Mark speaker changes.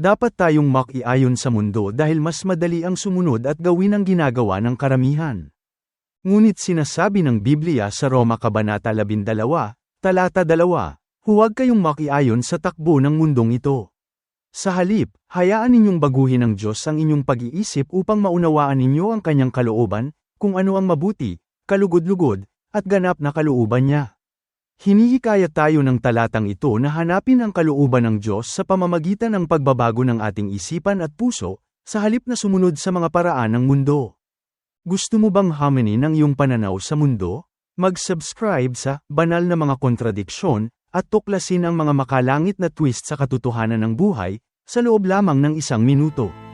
Speaker 1: Dapat tayong makiayon sa mundo dahil mas madali ang sumunod at gawin ang ginagawa ng karamihan. Ngunit sinasabi ng Biblia sa Roma Kabanata 12, talata 2, huwag kayong makiayon sa takbo ng mundong ito. Sa halip, hayaan ninyong baguhin ng Diyos ang inyong pag-iisip upang maunawaan ninyo ang kanyang kalooban, kung ano ang mabuti, kalugod-lugod, at ganap na kalooban niya. Hinihikayat tayo ng talatang ito na hanapin ang kalooban ng Diyos sa pamamagitan ng pagbabago ng ating isipan at puso, sa halip na sumunod sa mga paraan ng mundo. Gusto mo bang haminin ang iyong pananaw sa mundo? Mag-subscribe sa Banal na mga kontradiksyon at tuklasin ang mga makalangit na twist sa katotohanan ng buhay sa loob lamang ng isang minuto.